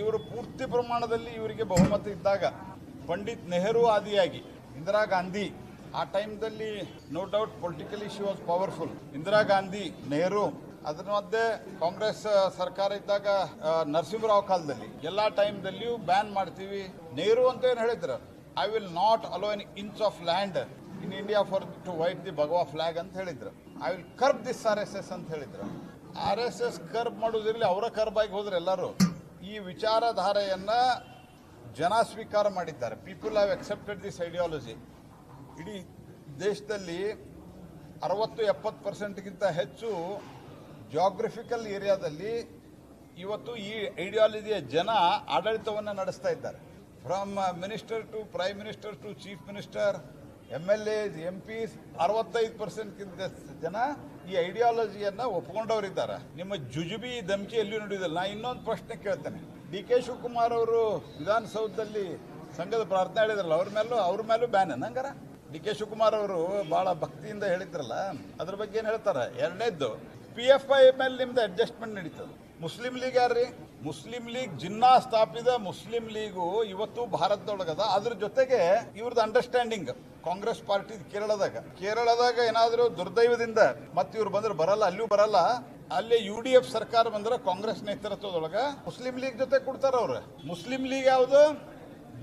ಇವರು ಪೂರ್ತಿ ಪ್ರಮಾಣದಲ್ಲಿ ಇವರಿಗೆ ಬಹುಮತ ಇದ್ದಾಗ ಪಂಡಿತ್ ನೆಹರು ಆದಿಯಾಗಿ ಇಂದಿರಾ ಗಾಂಧಿ. ಆ ಟೈಮ್ದಲ್ಲಿ no doubt politically she was powerful Indira Gandhi, Nehru, ಅದರ ಮಧ್ಯೆ ಕಾಂಗ್ರೆಸ್ ಸರ್ಕಾರ ಇದ್ದಾಗ ನರಸಿಂಹರಾವ್ ಕಾಲದಲ್ಲಿ ಎಲ್ಲ ಟೈಮ್ದಲ್ಲಿಯೂ ಬ್ಯಾನ್ ಮಾಡ್ತೀವಿ. ನೆಹರು ಅಂತ ಏನು ಹೇಳಿದ್ರು? I will not allow an inch of land in India for to wait the bhagwa flag ಅಂತ ಹೇಳಿದ್ರು. I will curb this R S S ಅಂತ ಹೇಳಿದ್ರು. ಆರ್ ಎಸ್ ಎಸ್ ಕರ್ಬ್ ಮಾಡೋದಿರಲಿ ಅವರ ಕರ್ಬಾಗಿ ಹೋದ್ರೆ ಎಲ್ಲರೂ. ಈ ವಿಚಾರಧಾರೆಯನ್ನು ಜನ ಸ್ವೀಕಾರ ಮಾಡಿದ್ದಾರೆ. People have accepted this ideology ಇಡೀ ದೇಶದಲ್ಲಿ ಅರವತ್ತು ಎಪ್ಪತ್ತು ಪರ್ಸೆಂಟ್ಗಿಂತ ಹೆಚ್ಚು ಜಾಗ್ರಫಿಕಲ್ ಏರಿಯಾದಲ್ಲಿ ಇವತ್ತು ಈ ಐಡಿಯಾಲಜಿಯ ಜನ ಆಡಳಿತವನ್ನು ನಡೆಸ್ತಾ ಇದ್ದಾರೆ. From minister to prime minister to chief minister M L S MPs ಅರವತ್ತೈದು ಪರ್ಸೆಂಟ್ಗಿಂತ ಜನ ಈ ಐಡಿಯಾಲಜಿಯನ್ನ ಒಪ್ಕೊಂಡವರಿದ್ದಾರೆ. ನಿಮ್ಮ ಜುಜುಬಿ ಧಮಕಿ ಎಲ್ಲಿ ನಡೆಯುವುದಿಲ್ಲ ನಾ ಇನ್ನೊಂದು ಪ್ರಶ್ನೆ ಕೇಳ್ತೇನೆ. ಡಿ ಕೆ ಶಿವಕುಮಾರ್ ಅವರು ವಿಧಾನಸೌಧದಲ್ಲಿ ಸಂಘದ ಪ್ರಾರ್ಥನೆ ಹೇಳಿದ್ರಲ್ಲ ಅವ್ರ ಮೇಲೂ ಅವ್ರ ಮೇಲೂ ಬ್ಯಾನ್ ನಂಗಾರ ಡಿ ಕೆ ಶಿವಕುಮಾರ್ ಅವರು ಬಹಳ ಭಕ್ತಿಯಿಂದ ಹೇಳಿದ್ರಲ್ಲ, ಅದ್ರ ಬಗ್ಗೆ ಏನು ಹೇಳ್ತಾರೆ? ಎರಡನೇದ್ದು ಪಿ ಎಫ್ ಐ ಮೇಲೆ ನಿಮ್ದು ಅಡ್ಜಸ್ಟ್ಮೆಂಟ್ ನಡೀತದೆ. ಮುಸ್ಲಿಂ ಲೀಗ್ ಯಾರ್ರಿ? ಮುಸ್ಲಿಂ ಲೀಗ್ ಜಿನ್ನಾ ಸ್ಥಾಪಿದ ಮುಸ್ಲಿಂ ಲೀಗು ಇವತ್ತು ಭಾರತದೊಳಗದ. ಅದ್ರ ಜೊತೆಗೆ ಇವ್ರದ್ದು ಅಂಡರ್ಸ್ಟ್ಯಾಂಡಿಂಗ್ ಕಾಂಗ್ರೆಸ್ ಪಾರ್ಟಿ ಕೇರಳದಾಗ. ಕೇರಳದಾಗ ಏನಾದರೂ ದುರ್ದೈವದಿಂದ ಮತ್ತೆ ಇವ್ರು ಬಂದ್ರೆ ಬರಲ್ಲ ಅಲ್ಲೂ ಬರಲ್ಲ. ಅಲ್ಲಿ ಯು ಡಿ ಎಫ್ ಸರ್ಕಾರ ಬಂದ್ರೆ ಕಾಂಗ್ರೆಸ್ ನೇತೃತ್ವದೊಳಗ ಮುಸ್ಲಿಂ ಲೀಗ್ ಜೊತೆ ಕೊಡ್ತಾರ ಅವ್ರು. ಮುಸ್ಲಿಂ ಲೀಗ್ ಯಾವುದು?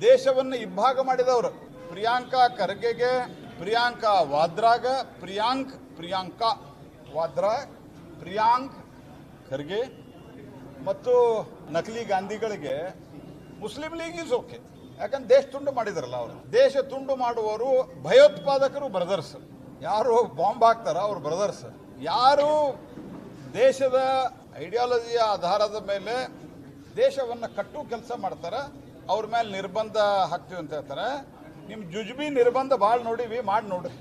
ದೇಶವನ್ನು ಇಬ್ಬಾಗ ಮಾಡಿದವರು. ಪ್ರಿಯಾಂಕಾ ಖರ್ಗೆಗೆ, ಪ್ರಿಯಾಂಕಾ ವಾದ್ರಾಗ, ಪ್ರಿಯಾಂಕ್ ಪ್ರಿಯಾಂಕಾ ವಾದ್ರಾ, ಪ್ರಿಯಾಂಕ್ ಖರ್ಗೆ ಮತ್ತು ನಕಲಿ ಗಾಂಧಿಗಳಿಗೆ ಮುಸ್ಲಿಂ ಲೀಗ್ ಇಸ್ ಓಕೆ ಯಾಕಂದ್ರೆ ದೇಶ ತುಂಡು ಮಾಡಿದ್ರಲ್ಲ ಅವರು. ದೇಶ ತುಂಡು ಮಾಡುವವರು ಭಯೋತ್ಪಾದಕರು ಬ್ರದರ್ಸ್ ಯಾರು ಬಾಂಬ್ ಹಾಕ್ತಾರ ಅವ್ರ ಬ್ರದರ್ಸ್ ಯಾರು ದೇಶದ ಐಡಿಯಾಲಜಿಯ ಆಧಾರದ ಮೇಲೆ ದೇಶವನ್ನು ಕಟ್ಟು ಕೆಲಸ ಮಾಡ್ತಾರ ಅವ್ರ ಮೇಲೆ ನಿರ್ಬಂಧ ಹಾಕ್ತೀವಿ ಅಂತ ಹೇಳ್ತಾರೆ. ನಿಮ್ಮ ಜುಜ್ಬಿ ನಿರ್ಬಂಧ ಭಾಳ ನೋಡಿವಿ ಮಾಡಿ ನೋಡ್ರಿ